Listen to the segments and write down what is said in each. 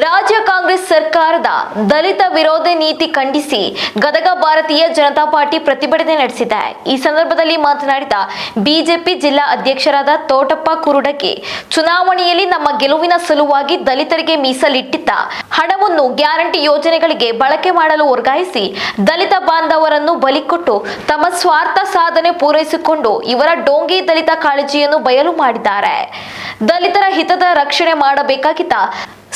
ರಾಜ್ಯ ಕಾಂಗ್ರೆಸ್ ಸರ್ಕಾರದ ದಲಿತ ವಿರೋಧ ನೀತಿ ಖಂಡಿಸಿ ಗದಗ ಭಾರತೀಯ ಜನತಾ ಪಾರ್ಟಿ ಪ್ರತಿಭಟನೆ ನಡೆಸಿದೆ. ಈ ಸಂದರ್ಭದಲ್ಲಿ ಮಾತನಾಡಿದ ಬಿಜೆಪಿ ಜಿಲ್ಲಾ ಅಧ್ಯಕ್ಷರಾದ ತೋಟಪ್ಪ ಕುರುಡಕ್ಕೆ ಚುನಾವಣೆಯಲ್ಲಿ ನಮ್ಮ ಗೆಲುವಿನ ಸಲುವಾಗಿ ದಲಿತರಿಗೆ ಮೀಸಲಿಟ್ಟಿದ್ದ ಹಣವನ್ನು ಗ್ಯಾರಂಟಿ ಯೋಜನೆಗಳಿಗೆ ಬಳಕೆ ಮಾಡಲು ವರ್ಗಾಯಿಸಿ ದಲಿತ ಬಾಂಧವರನ್ನು ಬಲಿಕೊಟ್ಟು ತಮ್ಮ ಸ್ವಾರ್ಥ ಸಾಧನೆ ಪೂರೈಸಿಕೊಂಡು ಇವರ ಡೋಂಗಿ ದಲಿತ ಕಾಳಜಿಯನ್ನು ಬಯಲು ಮಾಡಿದ್ದಾರೆ. ದಲಿತರ ಹಿತದ ರಕ್ಷಣೆ ಮಾಡಬೇಕಾಗಿದ್ದ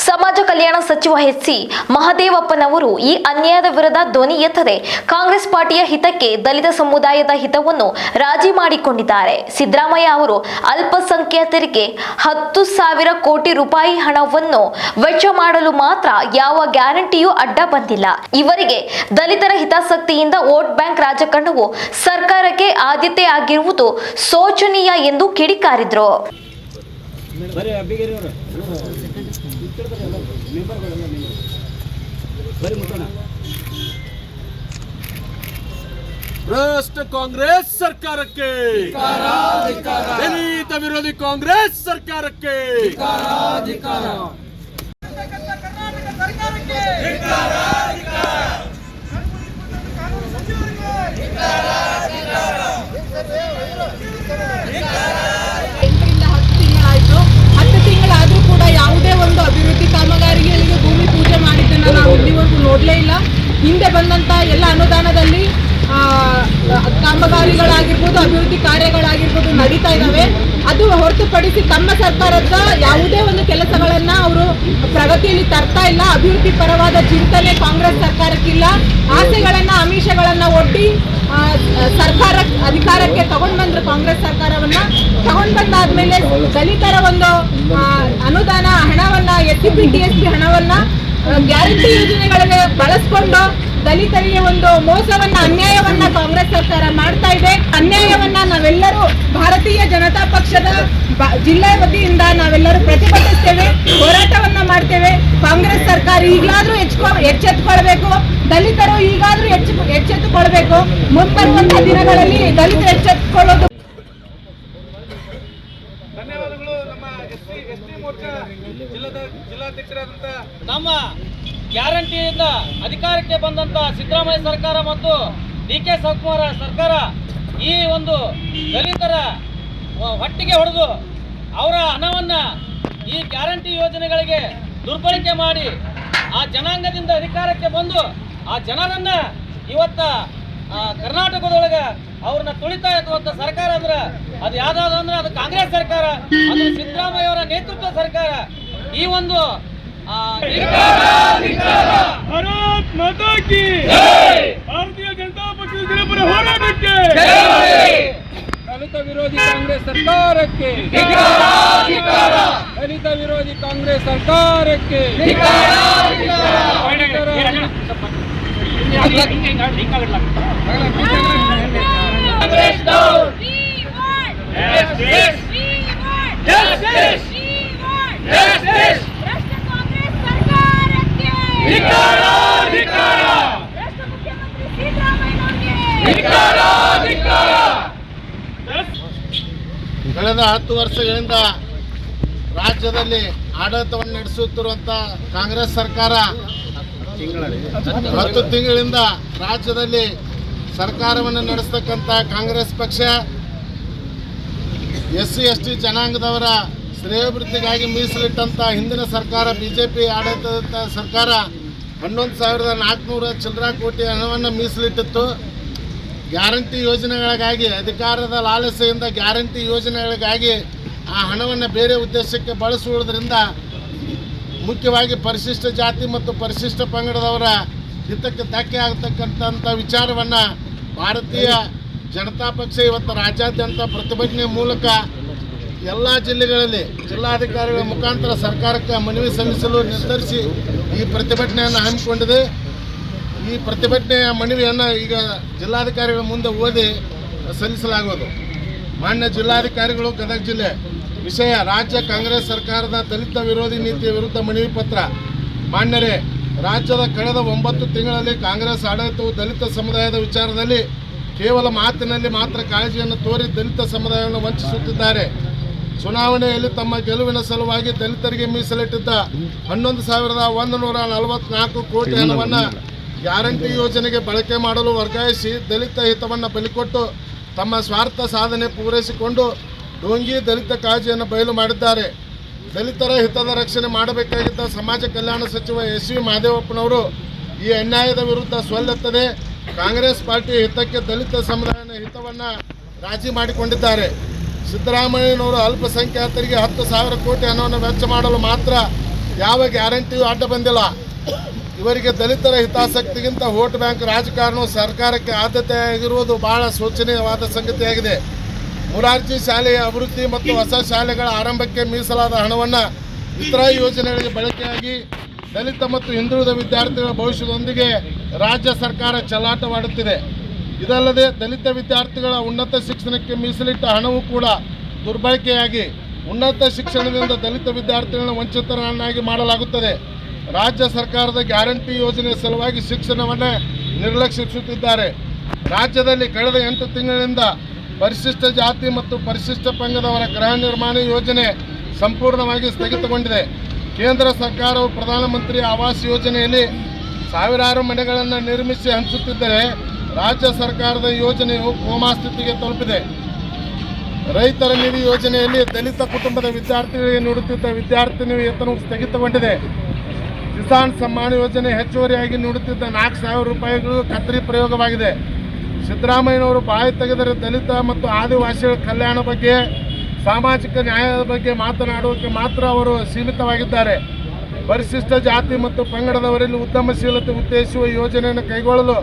ಸಮಾಜ ಕಲ್ಯಾಣ ಸಚಿವ ಎಚ್ ಸಿ ಮಹದೇವಪ್ಪನವರು ಈ ಅನ್ಯಾಯದ ವಿರುದ್ಧ ಧ್ವನಿ ಎತ್ತದೆ ಕಾಂಗ್ರೆಸ್ ಪಾರ್ಟಿಯ ಹಿತಕ್ಕೆ ದಲಿತ ಸಮುದಾಯದ ಹಿತವನ್ನು ರಾಜಿ ಮಾಡಿಕೊಂಡಿದ್ದಾರೆ. ಸಿದ್ದರಾಮಯ್ಯ ಅವರು ಅಲ್ಪಸಂಖ್ಯಾತರಿಗೆ ಹತ್ತು ಸಾವಿರ ಕೋಟಿ ರೂಪಾಯಿ ಹಣವನ್ನು ವೆಚ್ಚ ಮಾಡಲು ಮಾತ್ರ ಯಾವ ಗ್ಯಾರಂಟಿಯೂ ಅಡ್ಡ ಬಂದಿಲ್ಲ. ಇವರಿಗೆ ದಲಿತರ ಹಿತಾಸಕ್ತಿಯಿಂದ ವೋಟ್ ಬ್ಯಾಂಕ್ ರಾಜಕಾರಣವು ಸರ್ಕಾರಕ್ಕೆ ಆದ್ಯತೆ ಆಗಿರುವುದು ಶೋಚನೀಯ ಎಂದು ಕಿಡಿಕಾರಿದ್ರು. ಬರ್ರಿ ಮುಟ್ಟೋಣ ಭ್ರಷ್ಟ ಕಾಂಗ್ರೆಸ್ ಸರ್ಕಾರಕ್ಕೆ. ದಲಿತ ವಿರೋಧಿ ಕಾಂಗ್ರೆಸ್ ಸರ್ಕಾರಕ್ಕೆ. ಎಂಟರಿಂದ ಬಂದಂತ ಎಲ್ಲ ಅನುದಾನದಲ್ಲಿ ಕಾಮಗಾರಿಗಳಾಗಿರ್ಬೋದು, ಅಭಿವೃದ್ಧಿ ಕಾರ್ಯಗಳಾಗಿರ್ಬೋದು ನಡೀತಾ ಇದ್ದಾವೆ ಅದು ಹೊರತುಪಡಿಸಿ ತಮ್ಮ ಸರ್ಕಾರದ ಯಾವುದೇ ಒಂದು ಕೆಲಸಗಳನ್ನ ಅವರು ಪ್ರಗತಿಯಲ್ಲಿ ತರ್ತಾ ಇಲ್ಲ, ಅಭಿವೃದ್ಧಿ ಪರವಾದ ಚಿಂತನೆ ಕಾಂಗ್ರೆಸ್ ಸರ್ಕಾರಕ್ಕಿಲ್ಲ. ಆಸೆಗಳನ್ನ, ಆಮಿಷಗಳನ್ನ ಒಡ್ಡಿ ಸರ್ಕಾರ ಅಧಿಕಾರಕ್ಕೆ ತಗೊಂಡ್ ಬಂದ್ರು ಕಾಂಗ್ರೆಸ್ ಸರ್ಕಾರವನ್ನ. ತಗೊಂಡ್ ಬಂದಾದ್ಮೇಲೆ ದಲಿತರ ಒಂದು ಅನುದಾನ, ಹಣವನ್ನ ಎಸ್ ಸಿ ಪಿ ಹಣವನ್ನ ಗ್ಯಾರಂಟಿ ಯೋಜನೆಗಳಿಗೆ ಬಳಸ್ಕೊಂಡು ದಲಿತರಿಗೆ ಒಂದು ಮೋಸವನ್ನ, ಅನ್ಯಾಯವನ್ನ ಕಾಂಗ್ರೆಸ್ ಸರ್ಕಾರ ಮಾಡ್ತಾ ಇದೆ. ಅನ್ಯಾಯವನ್ನ ನಾವೆಲ್ಲರೂ ಭಾರತೀಯ ಜನತಾ ಪಕ್ಷದ ಜಿಲ್ಲಾ ವತಿಯಿಂದ ನಾವೆಲ್ಲರೂ ಪ್ರತಿಭಟಿಸ್ತೇವೆ, ಹೋರಾಟವನ್ನ ಮಾಡ್ತೇವೆ. ಕಾಂಗ್ರೆಸ್ ಸರ್ಕಾರ ಈಗಲಾದ್ರೂ ಹೆಚ್ಚು ಎಚ್ಚೆತ್ತುಕೊಳ್ಬೇಕು ದಲಿತರು ಈಗಾದ್ರೂ ಹೆಚ್ಚು ಎಚ್ಚೆತ್ತುಕೊಳ್ಬೇಕು ಮುಂಬರುವಂತಹ ದಿನಗಳಲ್ಲಿ ದಲಿತರು ಎಚ್ಚೆತ್ತುಕೊಳ್ಳೋದು ಧನ್ಯವಾದಗಳು ನಮ್ಮ ಜಿಲ್ಲಾಧ್ಯಕ್ಷರಾದಂತ ನಮ್ಮ ಗ್ಯಾರಂಟಿಯಿಂದ ಅಧಿಕಾರಕ್ಕೆ ಬಂದಂತ ಸಿದ್ದರಾಮಯ್ಯ ಸರ್ಕಾರ ಮತ್ತು ಡಿ ಕೆ ಶಿವಕುಮಾರ ಸರ್ಕಾರ ಈ ಒಂದು ದಲಿತರ ಹೊಟ್ಟಿಗೆ ಹೊಡೆದು ಅವರ ಹಣವನ್ನ ಈ ಗ್ಯಾರಂಟಿ ಯೋಜನೆಗಳಿಗೆ ದುರ್ಬಳಕೆ ಮಾಡಿ ಆ ಜನಾಂಗದಿಂದ ಅಧಿಕಾರಕ್ಕೆ ಬಂದು ಆ ಜನರನ್ನ ಇವತ್ತ ಕರ್ನಾಟಕದೊಳಗೆ ಅವ್ರನ್ನ ತುಳಿತಾ ಇರುವಂತ ಸರ್ಕಾರ ಅಂದ್ರೆ ಅದು ಯಾವ್ದಾದ್ರು ಅಂದ್ರೆ ಅದು ಕಾಂಗ್ರೆಸ್ ಸರ್ಕಾರ, ಅದು ಸಿದ್ದರಾಮಯ್ಯ ಅವರ ನೇತೃತ್ವ ಸರ್ಕಾರ. ಈ ಒಂದು ಭಾರತ್ ಮಾತಾ ಕಿ ಭಾರತೀಯ ಜನತಾ ಪಕ್ಷದ ಜನಪರ ಹೋರಾಟಕ್ಕೆ ದಲಿತ ವಿರೋಧಿ ಕಾಂಗ್ರೆಸ್ ಸರ್ಕಾರಕ್ಕೆ ದಲಿತ ವಿರೋಧಿ ಕಾಂಗ್ರೆಸ್ ಸರ್ಕಾರಕ್ಕೆ ಭ್ರಷ್ಟ ಕಾಂಗ್ರೆಸ್ ಸರ್ಕಾರಕ್ಕೆ ಭ್ರಷ್ಟ ಮುಖ್ಯಮಂತ್ರಿ ಸಿದ್ದರಾಮಯ್ಯನವರಿಗೆ ಕಳೆದ ಹತ್ತು ವರ್ಷಗಳಿಂದ ರಾಜ್ಯದಲ್ಲಿ ಆಡಳಿತವನ್ನು ನಡೆಸುತ್ತಿರುವಂತ ಕಾಂಗ್ರೆಸ್ ಸರ್ಕಾರ ಹತ್ತು ತಿಂಗಳಿಂದ ರಾಜ್ಯದಲ್ಲಿ ಸರ್ಕಾರವನ್ನು ನಡೆಸ್ತಕ್ಕಂಥ ಕಾಂಗ್ರೆಸ್ ಪಕ್ಷ ಎಸ್ ಸಿ ಎಸ್ ಟಿ ಜನಾಂಗದವರ ಶ್ರೇಯೋಭಿವೃದ್ಧಿಗಾಗಿ ಮೀಸಲಿಟ್ಟಂಥ ಹಿಂದಿನ ಸರ್ಕಾರ ಬಿ ಜೆ ಪಿ ಸರ್ಕಾರ ಹನ್ನೊಂದು ಸಾವಿರದ ನಾಲ್ಕುನೂರ ಚಿಲ್ಲರ ಕೋಟಿ ಹಣವನ್ನು ಮೀಸಲಿಟ್ಟಿತ್ತು. ಗ್ಯಾರಂಟಿ ಯೋಜನೆಗಳಿಗಾಗಿ, ಅಧಿಕಾರದ ಲಾಲಸೆಯಿಂದ ಗ್ಯಾರಂಟಿ ಯೋಜನೆಗಳಿಗಾಗಿ ಆ ಹಣವನ್ನು ಬೇರೆ ಉದ್ದೇಶಕ್ಕೆ ಬಳಸುವುದರಿಂದ ಮುಖ್ಯವಾಗಿ ಪರಿಶಿಷ್ಟ ಜಾತಿ ಮತ್ತು ಪರಿಶಿಷ್ಟ ಪಂಗಡದವರ ಹಿತಕ್ಕೆ ಧಕ್ಕೆ ಆಗ್ತಕ್ಕಂಥ ವಿಚಾರವನ್ನು ಭಾರತೀಯ ಜನತಾ ಪಕ್ಷ ಇವತ್ತು ರಾಜ್ಯಾದ್ಯಂತ ಪ್ರತಿಭಟನೆ ಮೂಲಕ ಎಲ್ಲ ಜಿಲ್ಲೆಗಳಲ್ಲಿ ಜಿಲ್ಲಾಧಿಕಾರಿಗಳ ಮುಖಾಂತರ ಸರ್ಕಾರಕ್ಕೆ ಮನವಿ ಸಲ್ಲಿಸಲು ನಿರ್ಧರಿಸಿ ಈ ಪ್ರತಿಭಟನೆಯನ್ನು ಹಮ್ಮಿಕೊಂಡಿದೆ. ಈ ಪ್ರತಿಭಟನೆಯ ಮನವಿಯನ್ನು ಈಗ ಜಿಲ್ಲಾಧಿಕಾರಿಗಳ ಮುಂದೆ ಓದಿ ಸಲ್ಲಿಸಲಾಗುವುದು. ಮಾನ್ಯ ಜಿಲ್ಲಾಧಿಕಾರಿಗಳು, ಗದಗ ಜಿಲ್ಲೆ. ವಿಷಯ, ರಾಜ್ಯ ಕಾಂಗ್ರೆಸ್ ಸರ್ಕಾರದ ದಲಿತ ವಿರೋಧಿ ನೀತಿಯ ವಿರುದ್ಧ ಮನವಿ ಪತ್ರ. ಮಾನ್ಯರೇ, ರಾಜ್ಯದ ಕಳೆದ ಒಂಬತ್ತು ತಿಂಗಳಲ್ಲಿ ಕಾಂಗ್ರೆಸ್ ಆಡಳಿತವು ದಲಿತ ಸಮುದಾಯದ ವಿಚಾರದಲ್ಲಿ ಕೇವಲ ಮಾತಿನಲ್ಲಿ ಮಾತ್ರ ಕಾಳಜಿಯನ್ನು ತೋರಿ ದಲಿತ ಸಮುದಾಯವನ್ನು ವಂಚಿಸುತ್ತಿದ್ದಾರೆ. ಚುನಾವಣೆಯಲ್ಲಿ ತಮ್ಮ ಗೆಲುವಿನ ಸಲುವಾಗಿ ದಲಿತರಿಗೆ ಮೀಸಲಿಟ್ಟಿದ್ದ ಹನ್ನೊಂದು ಸಾವಿರದ ಒಂದು ನೂರ ನಲವತ್ನಾಲ್ಕು ಕೋಟಿ ಹಣವನ್ನು ಗ್ಯಾರಂಟಿ ಯೋಜನೆಗೆ ಬಳಕೆ ಮಾಡಲು ವರ್ಗಾಯಿಸಿ ದಲಿತ ಹಿತವನ್ನು ಬಲಿಕೊಟ್ಟು ತಮ್ಮ ಸ್ವಾರ್ಥ ಸಾಧನೆ ಪೂರೈಸಿಕೊಂಡು ಡೋಂಗಿ ದಲಿತ ಕಾಳಜಿಯನ್ನು ಬಯಲು ಮಾಡಿದ್ದಾರೆ. ದಲಿತರ ಹಿತದ ರಕ್ಷಣೆ ಮಾಡಬೇಕಾಗಿದ್ದ ಸಮಾಜ ಕಲ್ಯಾಣ ಸಚಿವ ಎಸ್ ವಿ ಮಹದೇವಪ್ಪನವರು ಈ ಅನ್ಯಾಯದ ವಿರುದ್ಧ ಸೊಲ್ಲೆತ್ತದೆ. ಕಾಂಗ್ರೆಸ್ ಪಾರ್ಟಿ ಹಿತಕ್ಕೆ ದಲಿತ ಸಮುದಾಯದ ಹಿತವನ್ನು ರಾಜಿ ಮಾಡಿಕೊಂಡಿದ್ದಾರೆ. ಸಿದ್ದರಾಮಯ್ಯನವರು ಅಲ್ಪಸಂಖ್ಯಾತರಿಗೆ ಹತ್ತು ಸಾವಿರ ಕೋಟಿ ಹಣವನ್ನು ವೆಚ್ಚ ಮಾಡಲು ಮಾತ್ರ ಯಾವ ಗ್ಯಾರಂಟಿಯೂ ಅಡ್ಡ ಬಂದಿಲ್ಲ. ಇವರಿಗೆ ದಲಿತರ ಹಿತಾಸಕ್ತಿಗಿಂತ ವೋಟ್ ಬ್ಯಾಂಕ್ ರಾಜಕಾರಣವು ಸರ್ಕಾರಕ್ಕೆ ಆದ್ಯತೆ ಆಗಿರುವುದು ಬಹಳ ಶೋಚನೀಯವಾದ ಸಂಗತಿಯಾಗಿದೆ. ಮುರಾರ್ಜಿ ಶಾಲೆಯ ಅಭಿವೃದ್ಧಿ ಮತ್ತು ಹೊಸ ಶಾಲೆಗಳ ಆರಂಭಕ್ಕೆ ಮೀಸಲಾದ ಹಣವನ್ನು ಇತರ ಯೋಜನೆಗಳಿಗೆ ಬಳಕೆಯಾಗಿ ದಲಿತ ಮತ್ತು ಹಿಂದುಳಿದ ವಿದ್ಯಾರ್ಥಿಗಳ ಭವಿಷ್ಯದೊಂದಿಗೆ ರಾಜ್ಯ ಸರ್ಕಾರ ಚಲಾಟವಾಡುತ್ತಿದೆ ಇದಲ್ಲದೆ ದಲಿತ ವಿದ್ಯಾರ್ಥಿಗಳ ಉನ್ನತ ಶಿಕ್ಷಣಕ್ಕೆ ಮೀಸಲಿಟ್ಟ ಹಣವೂ ಕೂಡ ದುರ್ಬಳಕೆಯಾಗಿ ಉನ್ನತ ಶಿಕ್ಷಣದಿಂದ ದಲಿತ ವಿದ್ಯಾರ್ಥಿಗಳನ್ನು ವಂಚಿತರನ್ನಾಗಿ ಮಾಡಲಾಗುತ್ತದೆ. ರಾಜ್ಯ ಸರ್ಕಾರದ ಗ್ಯಾರಂಟಿ ಯೋಜನೆ ಸಲುವಾಗಿ ಶಿಕ್ಷಣವನ್ನೇ ನಿರ್ಲಕ್ಷಿಸುತ್ತಿದ್ದಾರೆ. ರಾಜ್ಯದಲ್ಲಿ ಕಳೆದ ಎಂಟು ತಿಂಗಳಿನಿಂದ ಪರಿಶಿಷ್ಟ ಜಾತಿ ಮತ್ತು ಪರಿಶಿಷ್ಟ ಪಂಗದವರ ಗೃಹ ನಿರ್ಮಾಣ ಯೋಜನೆ ಸಂಪೂರ್ಣವಾಗಿ ಸ್ಥಗಿತಗೊಂಡಿದೆ. ಕೇಂದ್ರ ಸರ್ಕಾರವು ಪ್ರಧಾನಮಂತ್ರಿ ಆವಾಸ್ ಯೋಜನೆಯಲ್ಲಿ ಸಾವಿರಾರು ಮನೆಗಳನ್ನು ನಿರ್ಮಿಸಿ ಹಂಚುತ್ತಿದ್ದರೆ ರಾಜ್ಯ ಸರ್ಕಾರದ ಯೋಜನೆಯು ಕೋಮಾ ಸ್ಥಿತಿಗೆ ತಲುಪಿದೆ. ರೈತರ ನಿಧಿ ಯೋಜನೆಯಲ್ಲಿ ದಲಿತ ಕುಟುಂಬದ ವಿದ್ಯಾರ್ಥಿಗಳಿಗೆ ನೀಡುತ್ತಿದ್ದ ವಿದ್ಯಾರ್ಥಿನಿ ವೇತನವು ಸ್ಥಗಿತಗೊಂಡಿದೆ. ಕಿಸಾನ್ ಸಮ್ಮಾನ್ ಯೋಜನೆ ಹೆಚ್ಚುವರಿಯಾಗಿ ನೀಡುತ್ತಿದ್ದ ನಾಲ್ಕು ಸಾವಿರ ರೂಪಾಯಿಗಳು ಖಾತ್ರಿ ಪ್ರಯೋಗವಾಗಿದೆ. ಸಿದ್ದರಾಮಯ್ಯನವರು ಬಾಯಿ ತೆಗೆದರೆ ದಲಿತ ಮತ್ತು ಆದಿವಾಸಿಗಳ ಕಲ್ಯಾಣ ಬಗ್ಗೆ, ಸಾಮಾಜಿಕ ನ್ಯಾಯದ ಬಗ್ಗೆ ಮಾತನಾಡುವುದಕ್ಕೆ ಮಾತ್ರ ಅವರು ಸೀಮಿತವಾಗಿದ್ದಾರೆ. ಪರಿಶಿಷ್ಟ ಜಾತಿ ಮತ್ತು ಪಂಗಡದವರಲ್ಲಿ ಉದ್ಯಮಶೀಲತೆ ಉತ್ತೇಜಿಸುವ ಯೋಜನೆಯನ್ನು ಕೈಗೊಳ್ಳಲು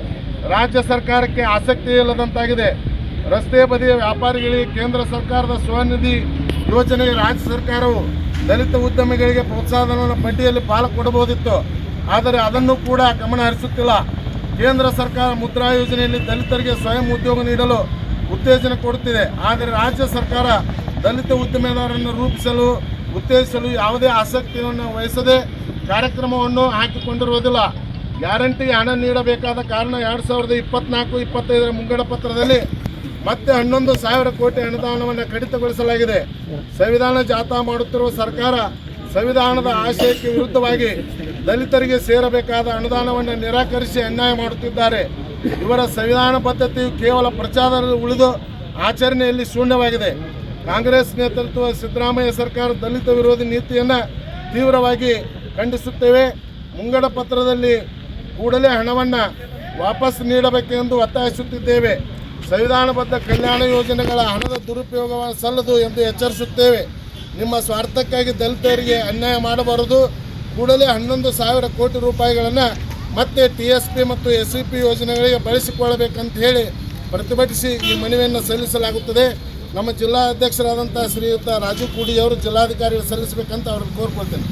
ರಾಜ್ಯ ಸರ್ಕಾರಕ್ಕೆ ಆಸಕ್ತಿ ಇಲ್ಲದಂತಾಗಿದೆ. ರಸ್ತೆ ಬದಿಯ ವ್ಯಾಪಾರಿಗಳಿಗೆ ಕೇಂದ್ರ ಸರ್ಕಾರದ ಸ್ವನಿಧಿ ಯೋಜನೆಗೆ ರಾಜ್ಯ ಸರ್ಕಾರವು ದಲಿತ ಉದ್ಯಮಿಗಳಿಗೆ ಪ್ರೋತ್ಸಾಹಧನವನ್ನು ಬಡ್ಡಿಯಲ್ಲಿ ಪಾಲು ಕೊಡಬಹುದಿತ್ತು. ಆದರೆ ಅದನ್ನು ಕೂಡ ಗಮನ ಹರಿಸುತ್ತಿಲ್ಲ. ಕೇಂದ್ರ ಸರ್ಕಾರ ಮುದ್ರಾ ಯೋಜನೆಯಲ್ಲಿ ದಲಿತರಿಗೆ ಸ್ವಯಂ ಉದ್ಯೋಗ ನೀಡಲು ಉತ್ತೇಜನ ಕೊಡುತ್ತಿದೆ. ಆದರೆ ರಾಜ್ಯ ಸರ್ಕಾರ ದಲಿತ ಉದ್ಯಮದಾರರನ್ನು ರೂಪಿಸಲು, ಉತ್ತೇಜಿಸಲು ಯಾವುದೇ ಆಸಕ್ತಿಯನ್ನು ವಹಿಸದೆ ಕಾರ್ಯಕ್ರಮವನ್ನು ಹಾಕಿಕೊಂಡಿರುವುದಿಲ್ಲ. ಗ್ಯಾರಂಟಿ ಹಣ ನೀಡಬೇಕಾದ ಕಾರಣ ಎರಡು ಸಾವಿರದ ಇಪ್ಪತ್ನಾಲ್ಕು, ಇಪ್ಪತ್ತೈದರ ಮುಂಗಡ ಪತ್ರದಲ್ಲಿ ಮತ್ತೆ ಹನ್ನೊಂದು ಸಾವಿರ ಕೋಟಿ ಅನುದಾನವನ್ನು ಕಡಿತಗೊಳಿಸಲಾಗಿದೆ. ಸಂವಿಧಾನ ಜಾಥಾ ಮಾಡುತ್ತಿರುವ ಸರ್ಕಾರ ಸಂವಿಧಾನದ ಆಶಯಕ್ಕೆ ವಿರುದ್ಧವಾಗಿ ದಲಿತರಿಗೆ ಸೇರಬೇಕಾದ ಅನುದಾನವನ್ನು ನಿರಾಕರಿಸಿ ಅನ್ಯಾಯ ಮಾಡುತ್ತಿದ್ದಾರೆ. ಇವರ ಸಂವಿಧಾನ ಪದ್ಧತಿಯು ಕೇವಲ ಪ್ರಚಾರದಲ್ಲಿ ಉಳಿದು ಆಚರಣೆಯಲ್ಲಿ ಶೂನ್ಯವಾಗಿದೆ. ಕಾಂಗ್ರೆಸ್ ನೇತೃತ್ವ ಸಿದ್ದರಾಮಯ್ಯ ಸರ್ಕಾರ ದಲಿತ ವಿರೋಧಿ ನೀತಿಯನ್ನು ತೀವ್ರವಾಗಿ ಖಂಡಿಸುತ್ತೇವೆ. ಮುಂಗಡ ಪತ್ರದಲ್ಲಿ ಕೂಡಲೇ ಹಣವನ್ನು ವಾಪಸ್ ನೀಡಬೇಕೆಂದು ಒತ್ತಾಯಿಸುತ್ತಿದ್ದೇವೆ. ಸಂವಿಧಾನಬದ್ಧ ಕಲ್ಯಾಣ ಯೋಜನೆಗಳ ಹಣದ ದುರುಪಯೋಗ ಸಲ್ಲದು ಎಂದು ಎಚ್ಚರಿಸುತ್ತೇವೆ ನಿಮ್ಮ ಸ್ವಾರ್ಥಕ್ಕಾಗಿ ದಲಿತರಿಗೆ ಅನ್ಯಾಯ ಮಾಡಬಾರದು ಕೂಡಲೇ ಹನ್ನೊಂದು ಸಾವಿರ ಕೋಟಿ ರೂಪಾಯಿಗಳನ್ನು ಮತ್ತೆ ಟಿ ಎಸ್ ಪಿ ಮತ್ತು ಎಸ್ ಇ ಪಿ ಯೋಜನೆಗಳಿಗೆ ಬಳಸಿಕೊಳ್ಳಬೇಕಂತ ಹೇಳಿ ಪ್ರತಿಭಟಿಸಿ ಈ ಮನವಿಯನ್ನು ಸಲ್ಲಿಸಲಾಗುತ್ತದೆ ನಮ್ಮ ಜಿಲ್ಲಾ ಅಧ್ಯಕ್ಷರಾದಂಥ ಶ್ರೀಯುತ ರಾಜು ಕೂಡಿ ಅವರು ಜಿಲ್ಲಾಧಿಕಾರಿಗಳು ಸಲ್ಲಿಸಬೇಕಂತ ಅವರನ್ನು ಕೋರ್ಕೊಳ್ತೇನೆ